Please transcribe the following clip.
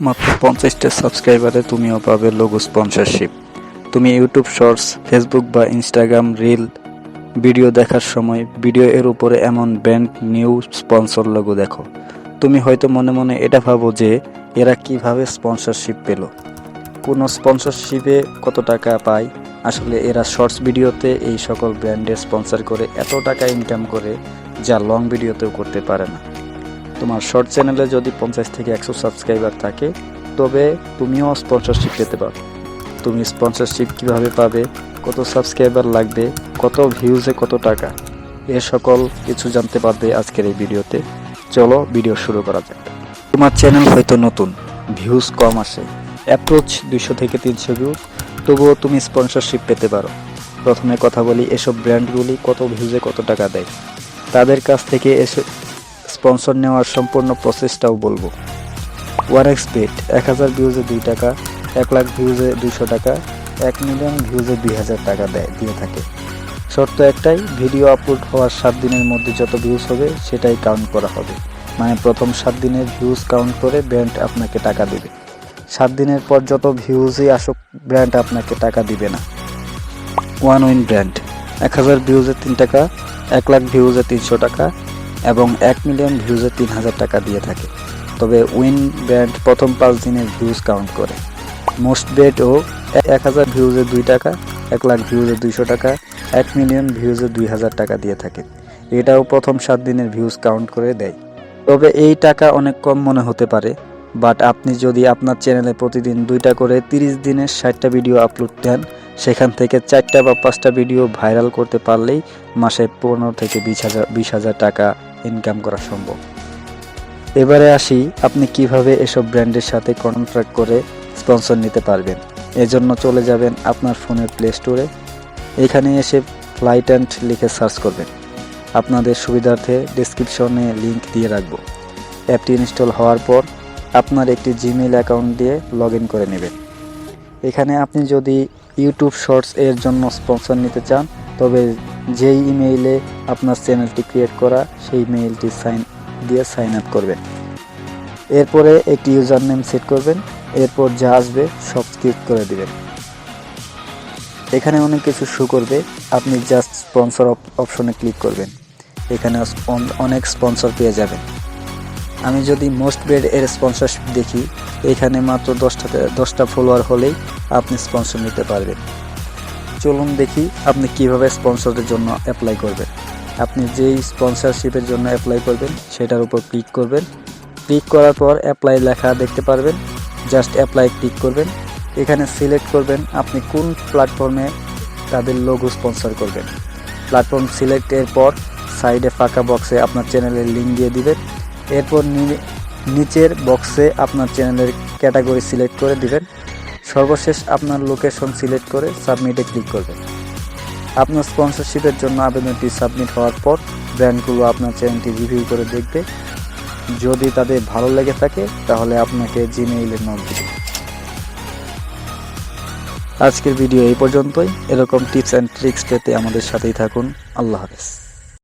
মাত্র পঞ্চাশটা সাবস্ক্রাইবারে তুমিও পাবে লোগো স্পন্সরশিপ তুমি ইউটিউব শর্টস ফেসবুক বা ইনস্টাগ্রাম রিল ভিডিও দেখার সময় ভিডিও এর উপরে এমন ব্র্যান্ড নিউ স্পন্সর লোগো দেখো। তুমি হয়তো মনে মনে এটা ভাবো যে এরা কীভাবে স্পন্সরশিপ পেল। কোনো স্পন্সরশিপে কত টাকা পায়? আসলে এরা শর্টস ভিডিওতে এই সকল ব্র্যান্ডের স্পন্সর করে এত টাকা ইনকাম করে যা লং ভিডিওতেও করতে পারে না। তোমার শর্ট চ্যানেলে যদি পঞ্চাশ থেকে একশো সাবস্ক্রাইবার থাকে, তবে তুমিও স্পন্সরশিপ পেতে পারো। তুমি স্পন্সরশিপ কীভাবে পাবে, কত সাবস্ক্রাইবার লাগবে, কত ভিউজে কত টাকা, এ সকল কিছু জানতে পারবে আজকের এই ভিডিওতে। চলো ভিডিও শুরু করা যাক। তোমার চ্যানেল হয়তো নতুন ভিউজ কম আসে অ্যাপ্রোচ দুইশো থেকে তিনশো ভিউজ তবুও তুমি স্পন্সরশিপ পেতে পারো। প্রথমে কথা বলি এসব ব্র্যান্ডগুলি কত ভিউজে কত টাকা দেয়। তাদের কাছ থেকে এসে স্পন্সর নেওয়ার সম্পূর্ণ প্রসেসটাও বলব। ওয়ার এক্স পেট এক হাজার ভিউজে দুই টাকা, এক লাখ ভিউজে দুশো টাকা, এক মিলিয়ন ভিউজে দুই হাজার টাকা দেয়, দিয়ে থাকে। শর্ত একটাই ভিডিও আপলোড হওয়ার সাত দিনের মধ্যে যত ভিউজ হবে, সেটাই কাউন্ট করা হবে। মানে প্রথম সাত দিনের ভিউজ কাউন্ট করে ব্র্যান্ড আপনাকে টাকা দেবে। সাত দিনের পর যত ভিউজই আসুক ব্র্যান্ড আপনাকে টাকা দিবে না। ওয়ান উইন ব্র্যান্ড এক হাজার ভিউজে তিন টাকা, এক লাখ ভিউজে তিনশো টাকা এবং এক মিলিয়ন ভিউজে তিন হাজার টাকা দিয়ে থাকে। তবে উইন ব্র্যান্ড প্রথম পাঁচ দিনের ভিউজ কাউন্ট করে। মোস্ট বেট ও এক হাজার ভিউজে দুই টাকা, এক লাখ ভিউজে দুইশো টাকা, এক মিলিয়ন ভিউজে দুই হাজার টাকা দিয়ে থাকে। এটাও প্রথম সাত দিনের ভিউজ কাউন্ট করে দেয়। তবে এই টাকা অনেক কম মনে হতে পারে, বাট আপনি যদি আপনার চ্যানেলে প্রতিদিন দুইটা করে তিরিশ দিনের ষাটটা ভিডিও আপলোড দেন, সেখান থেকে চারটা বা পাঁচটা ভিডিও ভাইরাল করতে পারলেই মাসে পনেরো থেকে বিশ হাজার বিশ হাজার টাকা ইনকাম করা সম্ভব। এবারে আসি আপনি কীভাবে এসব ব্র্যান্ডের সাথে কন্ট্রাক্ট করে স্পন্সর নিতে পারবেন। এজন্য চলে যাবেন আপনার ফোনের প্লে স্টোরে এখানে এসে ফ্লাইট অ্যান্ড লিখে সার্চ করবেন। আপনাদের সুবিধার্থে ডিসক্রিপশনে লিংক দিয়ে রাখব। অ্যাপটি ইনস্টল হওয়ার পর আপনার একটি জিমেইল অ্যাকাউন্ট দিয়ে লগ করে নেবেন। এখানে আপনি যদি ইউটিউব শর্টস এর জন্য স্পন্সর নিতে চান, তবে যেই ইমেইলে আপনার চ্যানেলটি ক্রিয়েট করা, সেই মেইলটি সাইন দিয়ে সাইন আপ করবেন। এরপরে একটি ইউজার নেম সেট করবেন, এরপর যা আসবে সব ক্লিক করে দিবেন। এখানে অনেক কিছু শো করবে, আপনি জাস্ট স্পন্সর অপশনে ক্লিক করবেন। এখানে অনেক স্পন্সর পেয়ে যাবেন। আমি যদি মোস্ট বেড এর স্পন্সরশিপ দেখি, এখানে মাত্র দশটা দশটা ফলোয়ার হলেই আপনি স্পন্সর নিতে পারবেন। চলুন দেখি আপনি কীভাবে স্পন্সরের জন্য অ্যাপ্লাই করবেন। আপনি যেই স্পন্সরশিপের জন্য অ্যাপ্লাই করবেন, সেটার উপর ক্লিক করবেন। ক্লিক করার পর অ্যাপ্লাই লেখা দেখতে পারবেন। জাস্ট অ্যাপ্লাই ক্লিক করবেন। এখানে সিলেক্ট করবেন আপনি কোন প্ল্যাটফর্মে তাদের লোগো স্পন্সর করবেন। প্ল্যাটফর্ম সিলেক্ট এর পর সাইডে ফাঁকা বক্সে আপনার চ্যানেলের লিঙ্ক দিয়ে দিবেন। এরপর নিচের বক্সে আপনার চ্যানেলের ক্যাটাগরি সিলেক্ট করে দিবেন। সর্বশেষ আপনার লোকেশন সিলেক্ট করে সাবমিটে ক্লিক করবেন। আপনার স্পন্সরশিপের জন্য আবেদনটি সাবমিট হওয়ার পর ব্র্যান্ডগুলো আপনার চ্যানেলটি রিভিউ করে দেখবে। যদি তাদের ভালো লেগে থাকে, তাহলে আপনাকে জিমেইলে নক দিবে। আজকের ভিডিও এই পর্যন্তই। এরকম টিপস অ্যান্ড ট্রিক্স পেতে আমাদের সাথেই থাকুন। আল্লাহ হাফেজ।